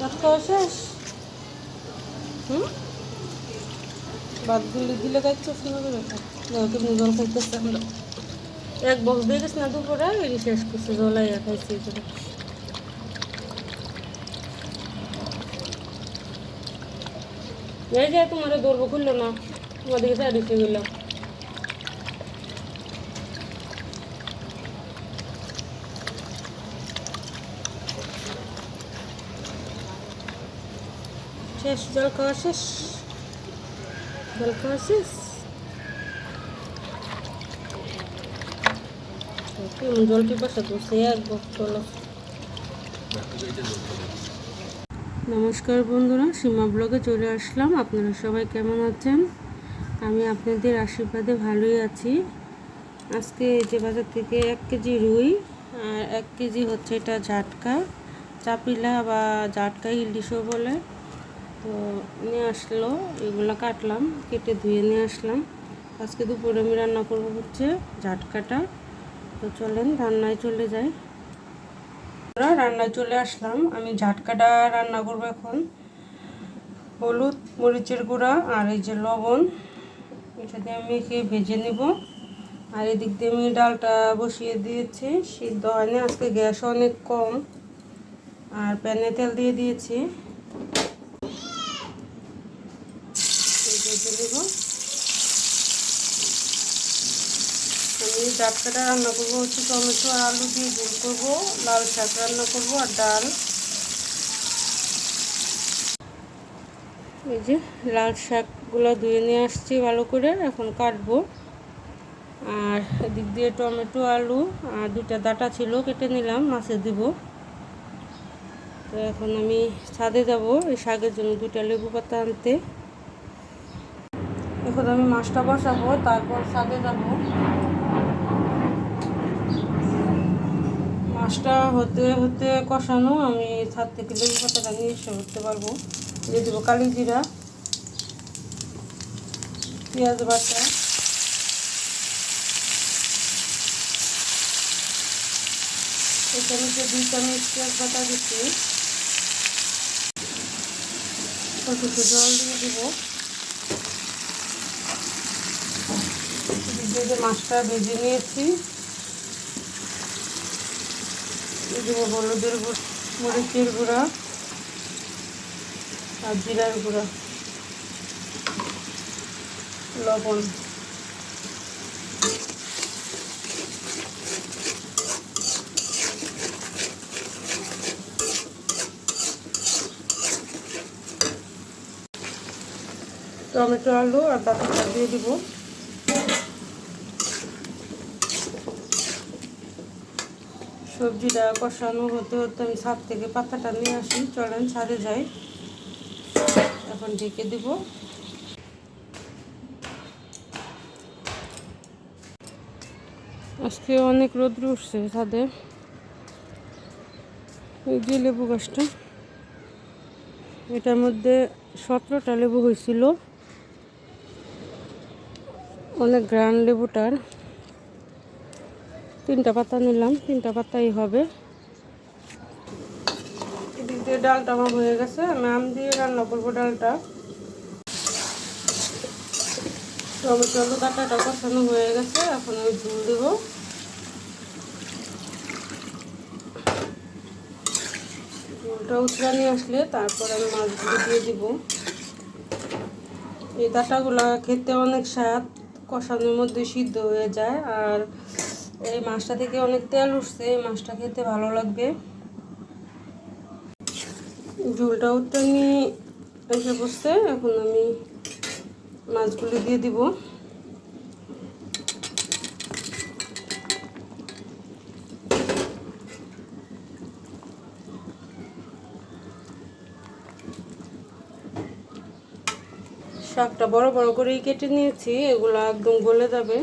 ভাত খাওয়া শেষ? হুম? ভাত দিলে করে? দেখো কেমনি জল খাইতেছে আমরা। এক বক্স দিয়ে গেছে না দুপুরে এই শেষ করছে, জল আইয়া খাইছি এই এই যে তোমার দৌড়বো খুললো না। তোমার দিকে সাইড গেলাম শেষ, জল খাওয়া শেষ। জল খাওয়া শেষ। জল বক্স জল নমস্কার বন্ধুরা, সীমা ব্লগে চলে আসলাম। আপনারা সবাই কেমন আছেন? আমি আপনাদের আশীর্বাদে ভালোই আছি। আজকে যে বাজার থেকে এক কেজি রুই আর এক কেজি হচ্ছে এটা ঝাটকা। চাপিলা বা ঝাটকা ইলিশও বলে। তো নিয়ে আসলো, এগুলো কাটলাম, কেটে ধুয়ে নিয়ে আসলাম। আজকে দুপুরে আমি রান্না করব হচ্ছে ঝাটকাটা তো চলেন, রান্নায় চলে যাই। রান্নায় চলে আসলাম। আমি ঝাটকাটা রান্না করব এখন। হলুদ, মরিচের গুঁড়া আর এই যে লবণ, এটা দিয়ে আমি মেখে ভেজে নিব। আর এদিক দিয়ে আমি ডালটা বসিয়ে দিয়েছি। সিদ্ধ হয়নি, আজকে গ্যাস অনেক কম। আর প্যানে তেল দিয়ে দিয়েছি এই ভেজে নেব। আমি ডাটকাটা রান্না করব হচ্ছে টমেটো আলু দিয়ে ঝোল করব, লাল শাক রান্না করব আর ডাল। এই যে লাল শাকগুলো ধুয়ে নিয়ে আসছি ভালো করে, এখন কাটবো। আর এদিক দিয়ে টমেটো, আলু আর দুটা ডাটা ছিল, কেটে নিলাম, মাছে দিব। তো এখন আমি ছাদে যাব, এই শাকের জন্য দুটা লেবু পাতা আনতে। এখন আমি মাছটা বসাবো, তারপর ছাদে যাব। মাছটা হতে হতে কষানো, আমি ছাদ থেকে লেবু পাতাটা নিয়ে এসে করতে পারব। দিয়ে দেবো কালি জিরা, পেঁয়াজ বাটা এখানে যে দুই চামচ পেঁয়াজ বাটা দিচ্ছি। অল্প জল দিয়ে দেবো। যে মাছটা ভেজে নিয়েছি। হলুদের গুঁড়ো, মরিচের গুঁড়া আর জিরার গুঁড়া, লবণ। টমেটো, আলু আর ডাটাটা দিয়ে দিব। সবজিটা কষানো হতে হতে আমি ছাদ থেকে পাতাটা নিয়ে আসি, চলেন ছাদে যাই। এখন ঢেকে দিব। আজকে অনেক রোদ্র উঠছে ছাদে। এই যে লেবু গাছটা, এটার মধ্যে সতেরোটা লেবু হয়েছিল। অনেক গ্রান লেবুটার। তিনটা পাতা নিলাম, তিনটা পাতাই হবে। এদিক দিয়ে ডালটা আমার হয়ে গেছে আম দিয়ে রান্না করব ডালটা। টমেটো আলু কাটাটা কষানো হয়ে গেছে, এখন আমি ঝুল দেবো। ঝোলটা উতরা নিয়ে আসলে তারপর আমি মাছগুলো দিয়ে দিব। এই ডাটাগুলো খেতে অনেক স্বাদ, কষানোর মধ্যে সিদ্ধ হয়ে যায়, আর এই মাছটা থেকে অনেক তেল উঠছে, এই মাছটা খেতে ভালো লাগবে। ঝোলটা উঠতে আমি এসে বসছে এখন আমি মাছগুলো দিয়ে দিব। শাকটা বড় বড় করেই কেটে নিয়েছি, এগুলো একদম গলে যাবে।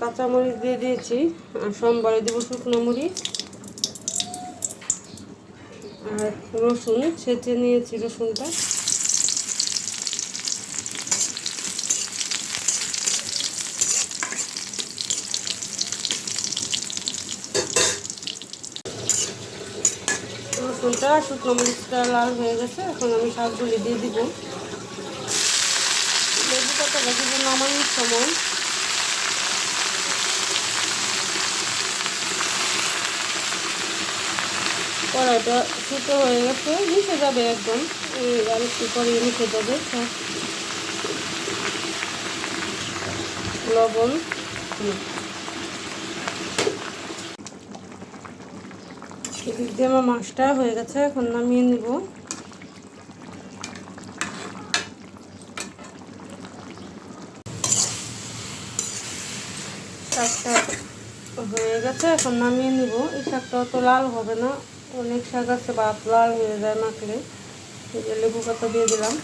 কাঁচামরিচ দিয়ে দিয়েছি, আর সোমবারে দেবো শুকনো মরিচ, আর রসুন ছেঁচে নিয়েছি রসুনটা। রসুনটা, শুকনো মরিচটা লাল হয়ে গেছে, এখন আমি শাকগুলি দিয়ে দিব। লেবু দিব নামানোর সময়। কড়াইটা ছোটো হয়ে গেছে, মিশে যাবে একদম। আর একটু পরে মিশে যাবে। লবণ। আমার মাছটা হয়ে গেছে, এখন নামিয়ে নিব। হয়ে গেছে, এখন নামিয়ে নিব। এই শাকটা অত লাল হবে না। অনেক শাক আছে ভাত লাল হয়ে যায় মাখলে। যে লেবু পাতা দিয়ে দিলাম।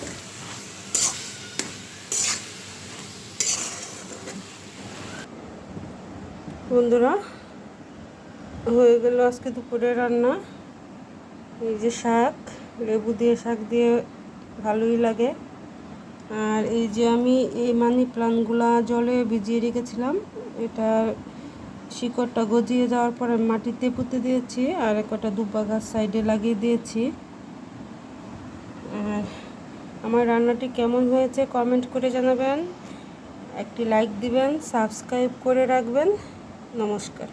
বন্ধুরা, হয়ে গেল আজকে দুপুরে রান্না। এই যে শাক, লেবু দিয়ে শাক দিয়ে ভালোই লাগে। আর এই যে আমি এই মানি প্লান্টগুলা জলে ভিজিয়ে রেখেছিলাম, এটা শিকড়টা গজিয়ে যাওয়ার পরে মাটিতে পুঁতে দিয়েছি আর একটা দুব্বা গাছ সাইডে লাগিয়ে দিয়েছি। আর আমার রান্নাটি কেমন হয়েছে কমেন্ট করে জানাবেন। একটি লাইক দিবেন, সাবস্ক্রাইব করে রাখবেন। নমস্কার।